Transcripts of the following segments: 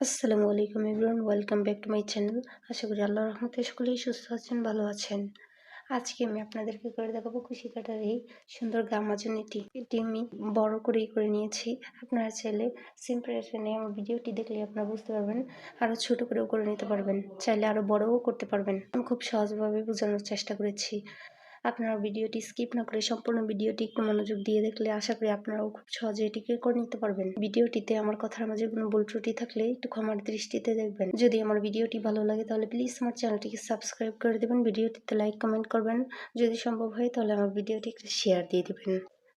আসসালামু আলাইকুম everyone, welcome back to my channel. আশা করি আল্লাহর রহমতে সকলেই সুস্থ আছেন, ভালো আছেন। আজকে আমি আপনাদেরকে করে দেখাবো খুশি কাটার এই সুন্দর গামাজনীটি এটি। আমি বড় করেই করে নিয়েছি। আপনারা চাইলে সিম্পারেশনে আমার ভিডিওটি দেখলে আপনারা বুঝতে পারবেন আরও ছোট করেও করে নিতে পারবেন, চাইলে আরও বড়ও করতে পারবেন। আমি খুব সহজভাবে বোঝানোর চেষ্টা করেছি। আপনারা ভিডিওটি স্কিপ না করে সম্পূর্ণ ভিডিওটি একটু মনোযোগ দিয়ে দেখলে আশা করি আপনারাও খুব সহজে এটিকে করে নিতে পারবেন। ভিডিওটিতে আমার কথার মাঝে কোনো ভুল ত্রুটি থাকলে একটু ক্ষমার দৃষ্টিতে দেখবেন। যদি আমার ভিডিওটি ভালো লাগে তাহলে প্লিজ আমার চ্যানেলটিকে সাবস্ক্রাইব করে দেবেন, ভিডিওটিতে লাইক কমেন্ট করবেন। যদি সম্ভব হয় তাহলে আমার ভিডিওটি শেয়ার দিয়ে দেবেন।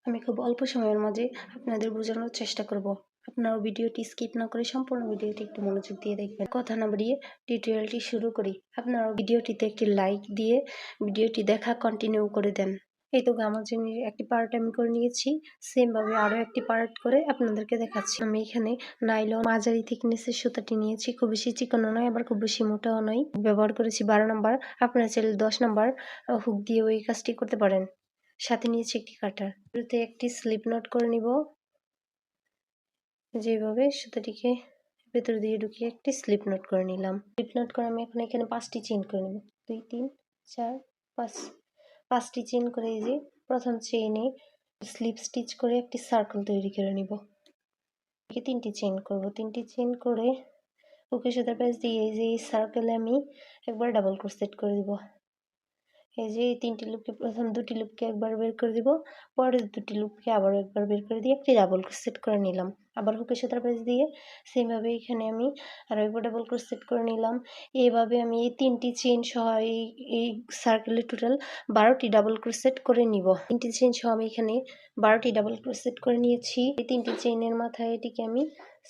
আমি খুব অল্প সময়ের মাঝে আপনাদের বোঝানোর চেষ্টা করব। আপনারাও ভিডিওটি স্কিপ না করে সম্পূর্ণ ভিডিওটি একটু মনোযোগ দিয়ে দেখবেন। কথা না বাড়িয়ে টিউটোরিয়ালটি শুরু করি। আপনারাও ভিডিওটিতে একটি লাইক দিয়ে ভিডিওটি দেখা কন্টিনিউ করে দেন। এই তো গামাজনির একটি পার্ট আমি করে নিয়েছি। সেমভাবে আরও একটি পার্ট করে আপনাদেরকে দেখাচ্ছি। আমি এখানে নাইলন মাঝারি থিকনেসের সুতাটি নিয়েছি। খুব বেশি চিকনও নয়, আবার খুব বেশি মোটাও নয়। ব্যবহার করেছি বারো নম্বর আপনারা চাইলে দশ নম্বর হুক দিয়ে ওই কাজটি করতে পারেন। সাথে নিয়েছি একটি কাটার একটি স্লিপ নট করে নিব। যেভাবে সুতাটিকে ভেতর দিয়ে ঢুকিয়ে একটি স্লিপ নোট করে নিলাম। স্লিপ নোট করে আমি এখন এখানে পাঁচটি চেন করে নেব। দুই, তিন, চার, পাঁচ। পাঁচটি চেন করে যে প্রথম চেইনে স্লিপ স্টিচ করে একটি সার্কেল তৈরি করে নিব। তিনটি চেন করব। তিনটি চেন করে ওকে সুতার প্যাচ দিয়ে যে সার্কেলে আমি একবার ডাবল ক্রোসেট করে দিব। এই যে এই তিনটি লুপকে প্রথম দুটি লুপকে একবার বের করে দিব, পরের দুটি লুপকে আবার একবার বের করে দিয়ে একটি ডাবল সেট করে নিলাম। আবার হুকে সুতার পেজ দিয়ে সেমভাবে এখানে আমি আরও একবার ডাবল ক্রোস সেট করে নিলাম। এইভাবে আমি এই তিনটি চেন সহ এই এই সার্কেলে টোটাল বারোটি ডাবল ক্রোস সেট করে নিব। তিনটি চেন সহ আমি এখানে বারোটি ডাবল ক্রোস সেট করে নিয়েছি। এই তিনটি চেনের মাথায় এটিকে আমি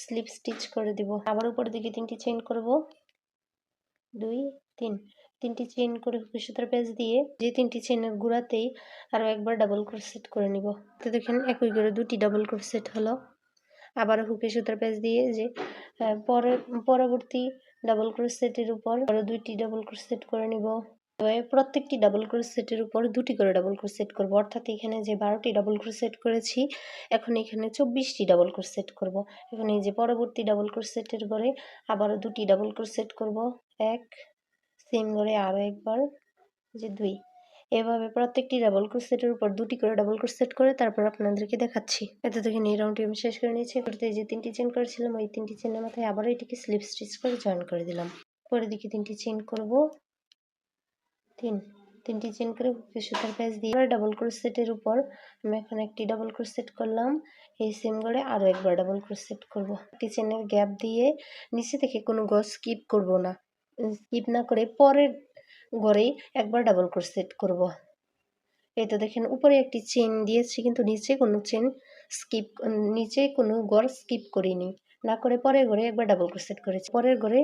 স্লিপ স্টিচ করে দিব। আবার উপরের দিকে তিনটি চেন করব। দুই, তিন। তিনটি চেন করে হুকের সুতার প্যাচ দিয়ে যে তিনটি চেনের গুঁড়াতেই আরও একবার ডাবল ক্রোসেট করে নিব তো দেখেন একই করে দুটি ডাবল ক্রোসেট হলো আবারও হুকের সুতার প্যাচ দিয়ে যে পরে পরবর্তী ডাবল ক্রোসেটের উপর আরও দুইটি ডাবল ক্রোসেট করে নিব প্রত্যেকটি ডাবল ক্রোসেটের উপর দুটি করে ডাবল ক্রোসেট করব অর্থাৎ এখানে যে বারোটি ডাবল ক্রোসেট করেছি এখন এখানে চব্বিশটি ডাবল ক্রোসেট করব এখন এই যে পরবর্তী ডাবল ক্রোসেটের পরে আবারও দুটি ডাবল ক্রোসেট করব এক সেম করে আরও একবার যে দুই। এভাবে প্রত্যেকটি ডাবল ক্রোসেটের উপর দুটি করে ডাবল ক্রোসেট করে তারপর আপনাদেরকে দেখাচ্ছি। এত থেকে এই রাউন্ডটি আমি শেষ করে নিয়েছি। করতে যে তিনটি চেন করেছিলাম, ওই তিনটি চেনের মাথায় আবার এটিকে স্লিপ স্টিচ করে জয়েন করে দিলাম। পরে দিকে তিনটি চেন করব। তিন। তিনটি চেন করে সুতার প্যাচ দিয়ে ডাবল ক্রোসেটের উপর আমি এখন একটি ডাবল ক্রোসেট করলাম। এই সেম করে আরও একবার ডাবল ক্রোসেট করব। একটি চেনের গ্যাপ দিয়ে নিচে থেকে কোনো গজ স্কিপ করব না। স্কিপ না করে পরের ঘরেই একবার ডাবল ক্রোসেট করব। এই তো দেখেন, উপরে একটি চেন দিয়েছি, কিন্তু নিচে কোনো চেন স্কিপ নিচে কোনো ঘর স্কিপ করিনি। না করে পরের ঘরে একবার ডাবল ক্রোসেট করেছি। পরের ঘরে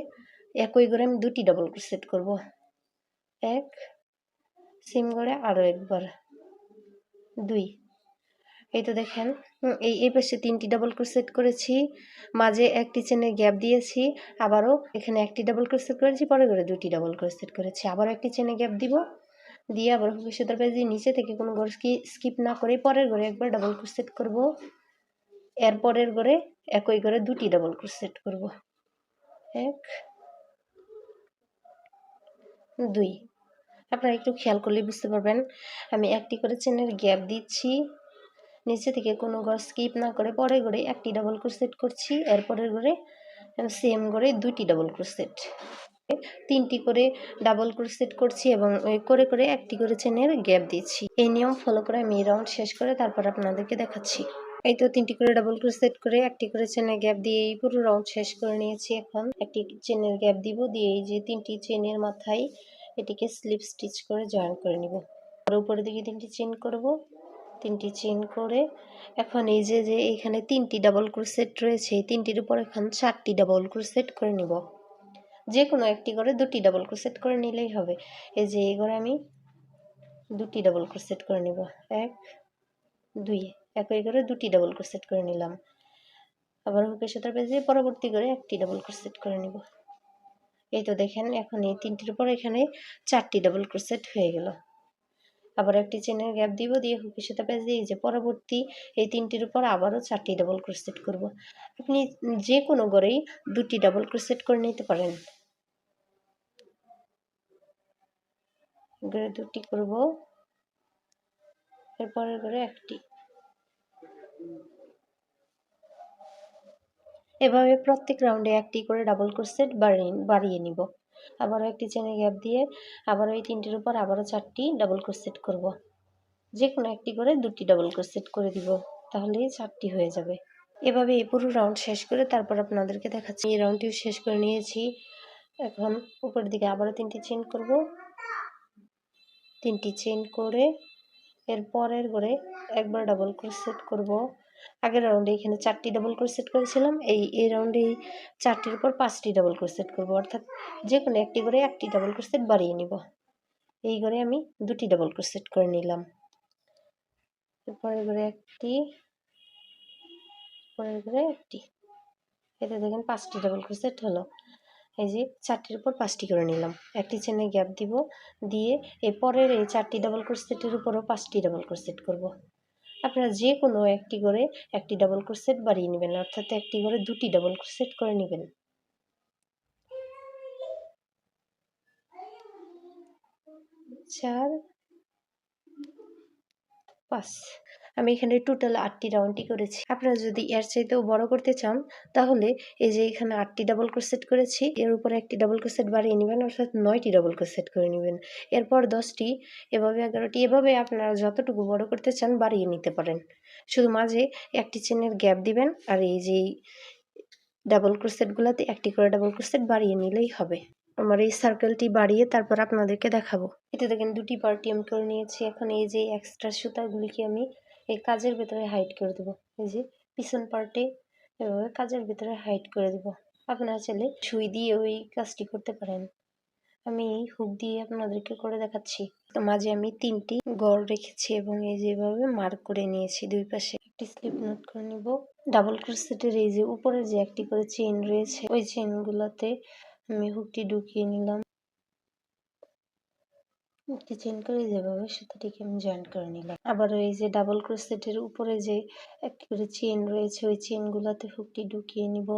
একই ঘরে আমি দুটি ডাবল ক্রোসেট করব। এক সিম ঘরে আরও একবার। দুই এই তো দেখেন এই এই পাশে তিনটি ডাবল ক্রোসেট করেছি, মাঝে একটি চেনে গ্যাপ দিয়েছি, আবারও এখানে একটি ডাবল ক্রোসেট করেছি পরে করে দুটি ডাবল ক্রোসেট করেছি, আবারও একটি চেনে গ্যাপ দিব, দিয়ে আবার সুতার পেজ দিয়ে নিচে থেকে কোনো ঘর স্কিপ না করে পরের ঘরে একবার ডাবল ক্রোসেট করব, এর পরের ঘরে একই ঘরে দুটি ডাবল ক্রোসেট করব, এক, দুই। আপনারা একটু খেয়াল করলে বুঝতে পারবেন, আমি একটি করে চেনের গ্যাপ দিচ্ছি নিচে থেকে কোনো ঘর স্কিপ না করে পরের ঘরে একটি ডাবল ক্রোসেট করছি, এরপরের ঘরে সেম ঘরে দুইটি ডাবল ক্রোসেট তিনটি করে ডাবল ক্রোসেট করছি এবং ওই করে করে একটি করে চেনের গ্যাপ দিচ্ছি। এই নিয়ম ফলো করে আমি রাউন্ড শেষ করে তারপর আপনাদেরকে দেখাচ্ছি। এই তো তিনটি করে ডাবল ক্রোসেট করে একটি করে চেনের গ্যাপ দিয়ে এই পুরো রাউন্ড শেষ করে নিয়েছি এখন। একটি চেনের গ্যাপ দিব দিয়ে এই যে তিনটি চেনের মাথায় এটিকে স্লিপ স্টিচ করে জয়েন করে নিব। আর উপরের দিকে তিনটি চেন করব। তিনটি চেন করে। এখন এই যে যে এখানে তিনটি ডাবল ক্রোসেট রয়েছে তিনটির উপর এখন চারটি ডাবল ক্রোসেট করে নিব। যে কোনো একটি করে দুটি ডাবল ক্রোসেট করে নিলেই হবে। এই যে, এই করে আমি দুটি ডাবল ক্রোসেট করে নিব। এক, দুই, একই করে দুটি ডাবল ক্রোসেট করে নিলাম। আবার হুকের সাথে পেজে পরবর্তী করে একটি ডাবল ক্রোসেট করে নিব। এই তো দেখেন, এখন এই তিনটির উপর এখানে চারটি ডাবল ক্রোসেট হয়ে গেল। আবার একটি চেনের গ্যাপ দিব দিয়ে হুকের সাথে প্যাচ দিয়ে যে পরবর্তী এই তিনটির উপর আবারও চারটি ডাবল ক্রোসেট করব। আপনি যে কোনো ঘরেই দুটি ডাবল ক্রোসেট করে নিতে পারেন। ঘরে দুটি করব। এরপরের ঘরে একটি। এভাবে প্রত্যেক রাউন্ডে একটি করে ডাবল ক্রোসেট বাড়িয়ে বাড়িয়ে নিব। আবারও একটি চেনে গ্যাপ দিয়ে আবারও এই তিনটির উপর আবারও চারটি ডাবল ক্রোসেট করব। যে কোনো একটি করে দুটি ডাবল ক্রোসেট করে দিব, তাহলেই চারটি হয়ে যাবে। এভাবে এই পুরো রাউন্ড শেষ করে তারপর আপনাদেরকে দেখাচ্ছি। এই রাউন্ডটিও শেষ করে নিয়েছি। এখন উপরের দিকে আবারও তিনটি চেন করব। তিনটি চেন করে এর পরের করে একবার ডাবল ক্রোসেট করব। আগের রাউন্ডে এখানে চারটি ডাবল ক্রোসেট করেছিলাম। এই এই রাউন্ডে চারটির উপর পাঁচটি ডাবল ক্রোসেট করব। অর্থাৎ যে কোনো একটি করে একটি ডাবল ক্রোসেট বাড়িয়ে নিব। এই করে আমি দুটি ডাবল ক্রোসেট করে নিলাম। এরপরের করে একটি পরের করে একটি। এতে দেখেন পাঁচটি ডাবল ক্রোসেট হলো। এই যে চারটির উপর পাঁচটি করে নিলাম। একটি চেনে গ্যাপ দিব। দিয়ে এই পরের এই চারটি ডাবল ক্রোসেটের উপরও পাঁচটি ডাবল ক্রোসেট করব। আপনারা যে কোনো একটি করে একটি ডাবল ক্রোসেট বাড়িয়ে নেবেন, অর্থাৎ একটি করে দুটি ডাবল ক্রোসেট করে নেবেন। চার, পাঁচ। আমি এখানে টোটাল আটটি রাউন্ডই করেছি। আপনারা যদি এর চাইতেও বড় করতে চান, তাহলে এই যে এখানে আটটি ডাবল ক্রোসেট করেছি, এর উপরে একটি ডাবল ক্রোসেট বাড়িয়ে নেবেন, অর্থাৎ নয়টি ডাবল ক্রোসেট করে নেবেন। এরপর দশটি, এভাবে এগারোটি, এভাবে আপনারা যতটুকু বড় করতে চান বাড়িয়ে নিতে পারেন। শুধু মাঝে একটি চেনের গ্যাপ দিবেন, আর এই যে ডাবল ক্রোসেটগুলোতে একটি করে ডাবল ক্রোসেট বাড়িয়ে নিলেই হবে। আমার এই সার্কেলটি বাড়িয়ে তারপর আপনাদেরকে দেখাবো। এতে দেখেন দুটি পার্টি আমি করে নিয়েছি। এখন এই যে এক্সট্রা সুতাগুলিকে আমি এই কাজের ভেতরে হাইড করে দেবো। এই যে পিছন পার্টে এভাবে কাজের ভেতরে হাইড করে দেবো। আপনারা চাইলে সুই দিয়ে ওই কাজটি করতে পারেন। আমি হুক দিয়ে আপনাদেরকে করে দেখাচ্ছি। তো মাঝে আমি তিনটি গড় রেখেছি এবং এই যেভাবে মার্ক করে নিয়েছি দুই পাশে। একটি স্লিপ নোট করে নিব। ডাবল ক্রোসেটের এই যে উপরে যে একটি করে চেন রয়েছে, ওই চেনগুলোতে আমি হুকটি ঢুকিয়ে নিলাম। একটি চেন করে যেভাবে সুতাটিকে আমি জয়েন্ট করে নিলাম। আবার এই যে ডাবল ক্রোসেটের উপরে যে একটি করে চেন রয়েছে, ওই চেনগুলোতে হুকটি ঢুকিয়ে নিব।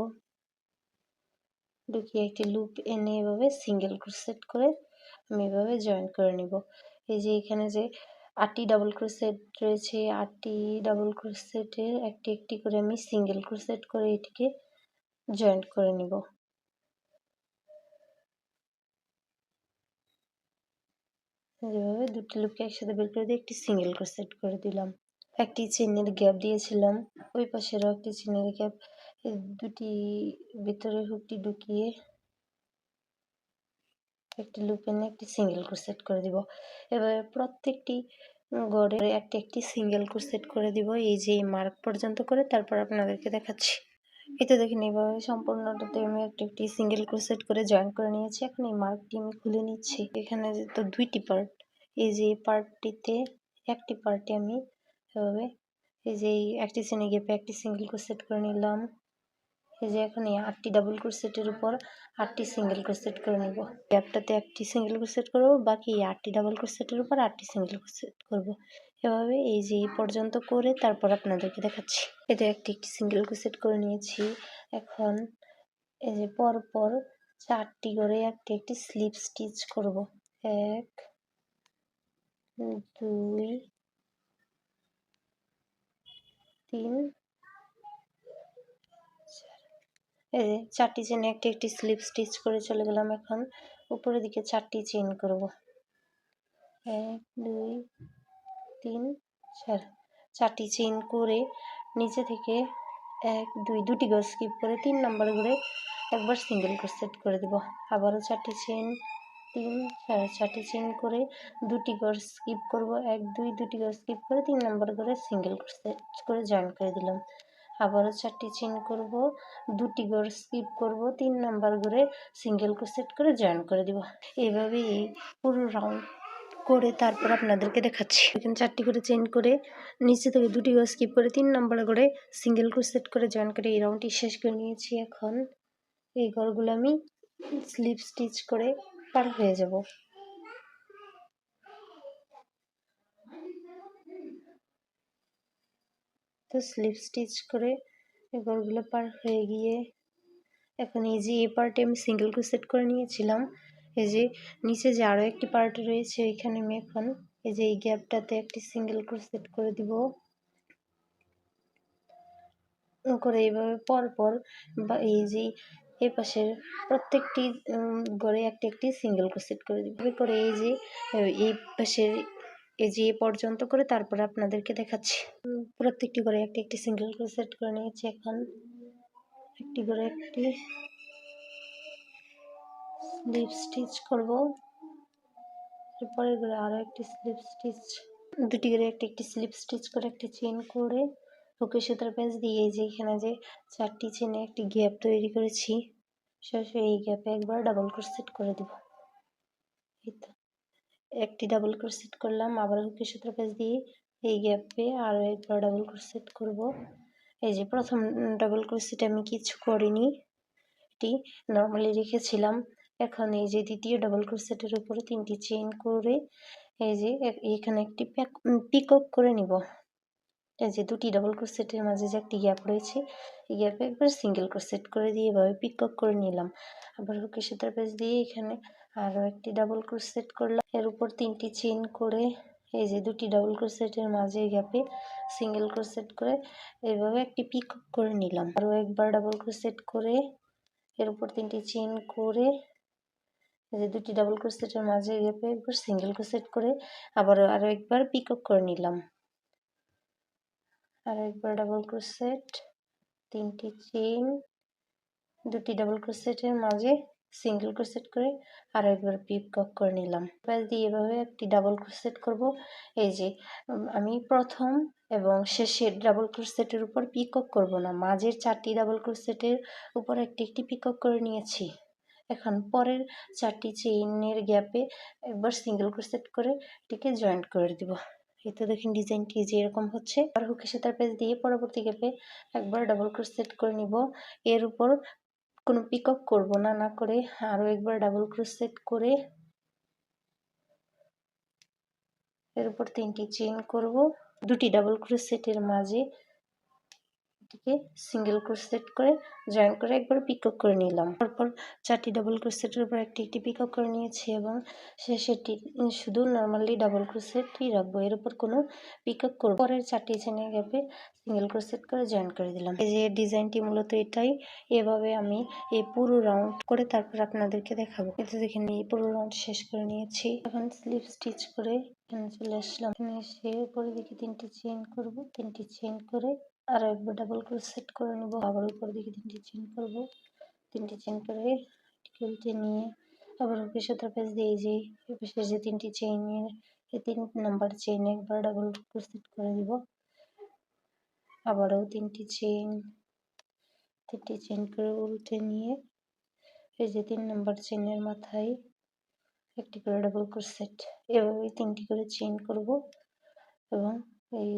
ঢুকিয়ে একটি লুপ এনে এভাবে সিঙ্গেল ক্রোসেট করে আমি এভাবে জয়েন করে নিব। এই যে এখানে যে আটটি ডাবল ক্রোসেট রয়েছে আটটি ডাবল ক্রোসেটের একটি একটি করে আমি সিঙ্গেল ক্রোসেট করে এটিকে জয়েন্ট করে নিব। যেভাবে দুটি লুপকে একসাথে বের করে দিয়ে একটি সিঙ্গেল ক্রোসেট করে দিলাম। একটি চেনের গ্যাপ দিয়েছিলাম, ওই পাশেরও একটি চেনের গ্যাপ দুটি ভিতরে হুকটি ঢুকিয়ে একটি লুপ এনে একটি সিঙ্গেল ক্রোসেট করে দিব। এবারে প্রত্যেকটি গড়ে একটি একটি সিঙ্গেল ক্রোসেট করে দিব, এই যে মার্ক পর্যন্ত করে তারপর আপনাদেরকে দেখাচ্ছি। এতে দেখেন, এইভাবে সম্পূর্ণটাতে আমি একটি একটি সিঙ্গেল ক্রোসেট করে জয়েন করে নিয়েছি। এখন এই মার্কটি আমি খুলে নিচ্ছি। এখানে তো দুইটি পার্ট এই যে পার্টটিতে একটি পার্টে আমি এভাবে এই যে একটি শ্রেণি গেপে একটি সিঙ্গেল ক্রোসেট করে নিলাম। এই যে এখন এই আটটি ডাবল ক্রোসেটের উপর আটটি সিঙ্গেল ক্রোসেট করে নিব। গ্যাপটাতে একটি সিঙ্গেল ক্রোসেট করব, বাকি আটটি ডাবল ক্রোসেটের উপর আটটি সিঙ্গেল ক্রোসেট করব। এভাবে এই যে এই পর্যন্ত করে তারপর আপনাদেরকে দেখাচ্ছি। এতে একটি একটি সিঙ্গেল ক্রোসেট করে নিয়েছি। এখন এই যে পর পর চারটি করে একটি একটি স্লিপ স্টিচ করব। এক, দুই, তিন এই যে চারটি চেনে একটি একটি স্লিপ স্টিচ করে চলে গেলাম এখন। উপরের দিকে চারটি চেন করব। এক, দুই তিন চার, চারটি চেন করে নিচে থেকে এক, দুই, দুটি গজ স্কিপ করে তিন নম্বর করে একবার সিঙ্গেল ক্রোসেট করে দেব। আবারও চারটি চেন তিন, চার, চারটি চেন করে দুটি গড় স্কিপ করব। এক, দুই, দুটি গড় স্কিপ করে তিন নম্বর করে সিঙ্গেল ক্রোসেট করে জয়েন করে দিলাম। আবারও চারটি চেন করব, দুটি গড় স্কিপ করব, তিন নাম্বার করে সিঙ্গেল ক্রোসেট করে জয়েন করে দিব। এইভাবে এই পুরো রাউন্ড করে তারপর আপনাদেরকে দেখাচ্ছি। এখানে চারটি করে চেন করে নিচে থেকে দুটি গো স্কিপ করে তিন নম্বরে করে সিঙ্গেল করে সেট করে জয়েন করে এই রাউন্ডটি শেষ করে নিয়েছি এখন। এই ঘরগুলো আমি স্লিপ স্টিচ করে পার হয়ে যাব। তো স্লিপ স্টিচ করে এই ঘরগুলো পার হয়ে গিয়ে এখন এই যে এ পার্টে আমি সিঙ্গেল ক্রোশেট করে নিয়েছিলাম। এই যে নিচে যে আরও একটি পার্ট রয়েছে, এখানে আমি এখন এই যে এই গ্যাপটাতে একটি সিঙ্গেল ক্রোসেট করে দিব। করে এইভাবে পরপর বা এই যে এই পাশের প্রত্যেকটি ঘরে একটি একটি সিঙ্গেল ক্রোসেট করে দিব। করে এই যে এই পাশের এই যে পর্যন্ত করে তারপরে আপনাদেরকে দেখাচ্ছি। প্রত্যেকটি ঘরে একটি একটি সিঙ্গেল ক্রোসেট করে নিয়েছি এখন। একটি করে একটি স্লিপ স্টিচ করব। এরপরে করে আরও একটি স্লিপ স্টিচ দুটি করে একটি একটি স্লিপ স্টিচ করে একটি চেন করে হুকে সুতার প্যাঁচ দিয়ে যে এখানে যে চারটি চেনে একটি গ্যাপ তৈরি করেছি, সরাসরি এই গ্যাপে একবার ডাবল ক্রোসেট করে দিব। এই তো, একটি ডাবল ক্রোসেট করলাম, আবার হুকে সুতার প্যাঁচ দিয়ে এই গ্যাপে আরও একবার ডাবল ক্রোসেট করব। এই যে প্রথম ডাবল ক্রোসেট আমি কিছু করিনি, এটি নর্মালি রেখেছিলাম। এখন এই যে দ্বিতীয় ডাবল ক্রোসেটের উপরে তিনটি চেইন করে এই যে এখানে একটি পিকক করে নিব। এই যে দুটি ডাবল ক্রোসেটের মাঝে যে একটি গ্যাপ রয়েছে, এই গ্যাপে একবার সিঙ্গেল ক্রোসেট করে দিয়ে এভাবে পিকক করে নিলাম। আবার হুকের সুতার পেজ দিয়ে এখানে আরও একটি ডাবল ক্রোসেট করলাম। এর উপর তিনটি চেন করে এই যে দুটি ডাবল ক্রোসেটের মাঝে গ্যাপে সিঙ্গেল ক্রোসেট করে এইভাবে একটি পিকক করে নিলাম। আরও একবার ডাবল ক্রোসেট করে এর উপর তিনটি চেন করে যে দুটি ডাবল ক্রোসেটের মাঝে গ্যাপে একবার সিঙ্গেল ক্রোসেট করে আবার আরও একবার পিকক করে নিলাম। আরও একবার ডাবল ক্রোসেট তিনটি চেন দুটি ডাবল ক্রোসেটের মাঝে সিঙ্গেল ক্রোসেট করে আরও একবার পিকক করে নিলাম। এবার দিয়ে এভাবে একটি ডাবল ক্রোসেট করব। এই যে আমি প্রথম এবং শেষের ডাবল ক্রোসেটের উপর পিকক করব না, মাঝের চারটি ডাবল ক্রোসেটের উপর একটি একটি পিকক করে নিয়েছি। এখন পরের চারটি চেইনের গ্যাপে একবার সিঙ্গেল ক্রোসেট করে এটিকে জয়েন্ট করে দিব। এই তো দেখেন ডিজাইনটি যে এরকম হচ্ছে। আর হুকের সাথে পেজ দিয়ে পরবর্তী গ্যাপে একবার ডাবল ক্রোসেট করে নিব। এর উপর কোনো পিকক করব না না করে আরও একবার ডাবল ক্রোসেট করে এর উপর তিনটি চেইন করব। দুটি ডাবল ক্রোসেটের মাঝে এটিকে সিঙ্গেল ক্রোসেট করে জয়েন করে একবার পিকক করে নিলাম। তারপর চারটি ডাবল ক্রোসেটের উপর একটি একটি পিকক করে নিয়েছি এবং শেষেরটি শুধু নর্মালি ডাবল ক্রোসেটই রাখব। এর উপর কোনো পিকক করব পরের চারটি চেনে গ্যাপে সিঙ্গেল ক্রোসেট করে জয়েন করে দিলাম। এই যে ডিজাইনটি মূলত এটাই। এভাবে আমি এই পুরো রাউন্ড করে তারপর আপনাদেরকে দেখাবো। এতে দেখে নিয়ে পুরো রাউন্ড শেষ করে নিয়েছি। এখন স্লিপ স্টিচ করে এখানে চলে আসলাম। এখানে এসে উপরে দিকে তিনটি চেন করব। তিনটি চেন করে আর একবার ডাবল ক্রোসেট করে নেব। আবার উপর দিকে তিনটি চেন করব। তিনটি চেন করে উল্টে নিয়ে আবার ওকে সুতার পেজ দিয়ে যে পাশে যে তিনটি চেইনের এই তিন নাম্বার চেইনে একবার ডাবল ক্রোসেট করে দিব আবারও তিনটি চেইন তিনটি চেইন করে উল্টে নিয়ে এই যে তিন নাম্বার চেইনের মাথায় একটি করে ডাবল ক্রোসেট এভাবে তিনটি করে চেইন করব এবং এই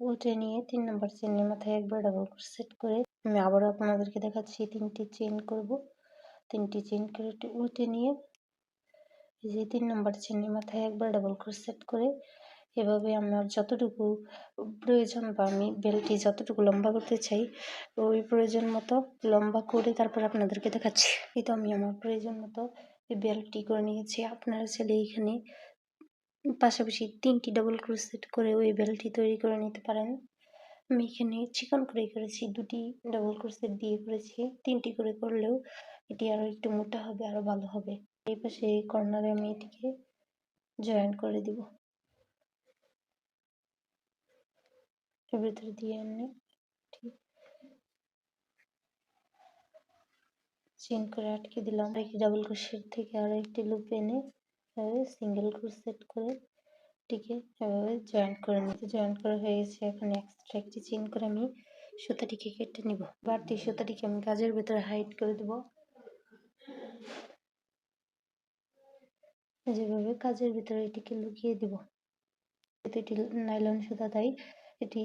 উল্টে নিয়ে তিন নম্বর চেনের মাথায় একবার ডাবল সেট করে আমি আবারও আপনাদেরকে দেখাচ্ছি তিনটি চেন করব। তিনটি চেন করে উল্টে নিয়ে যে তিন নম্বর চেনের মাথায় একবার ডাবল সেট করে এভাবে আমার যতটুকু প্রয়োজন বা আমি বেলটি যতটুকু লম্বা করতে চাই, ওই প্রয়োজন মতো লম্বা করে তারপর আপনাদেরকে দেখাচ্ছি। এই তো আমি আমার প্রয়োজন মতো এই বেল্টটি করে নিয়েছি। আপনারা চাইলে এখানে পাশাপাশি তিনটি ডাবল ক্রোসেট করে ওই বেলটি তৈরি করে নিতে পারেন। আমি এখানে চিকন করে করেছি, দুটি ডাবল ক্রোসেট দিয়ে করেছি। তিনটি করে করলেও এটি আরও একটু মোটা হবে আরও ভালো হবে। এই পাশে এই কর্নারে আমি এটিকে জয়েন করে দিব। ভিতরে দিয়ে এনে ঠিক চেন করে আটকে দিলাম। একটি ডাবল ক্রোশেট থেকে আরও একটি লুপ এনে এভাবে সিঙ্গেল ক্রোশেট করে এটিকে এভাবে জয়েন্ট করে নিতে জয়েন্ট করা হয়ে গেছে। এখন এক্সট্রা একটি চেন করে আমি সুতাটিকে কেটে নিব। বাড়তি সুতাটিকে আমি কাজের ভিতরে হাইড করে দেব, যেভাবে কাজের ভিতরে এটিকে লুকিয়ে দিব। এটি নাইলন সুতা, তাই এটি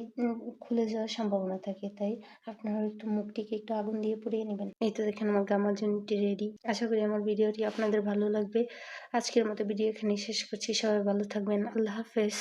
খুলে যাওয়ার সম্ভাবনা থাকে। তাই আপনারা একটু মুখটিকে একটু আগুন দিয়ে পুড়িয়ে নেবেন। এই তো দেখেন আমার গামার জন্যটি রেডি আশা করি আমার ভিডিওটি আপনাদের ভালো লাগবে। আজকের মতো ভিডিও এখানে শেষ করছি। সবাই ভালো থাকবেন। আল্লাহ হাফেজ।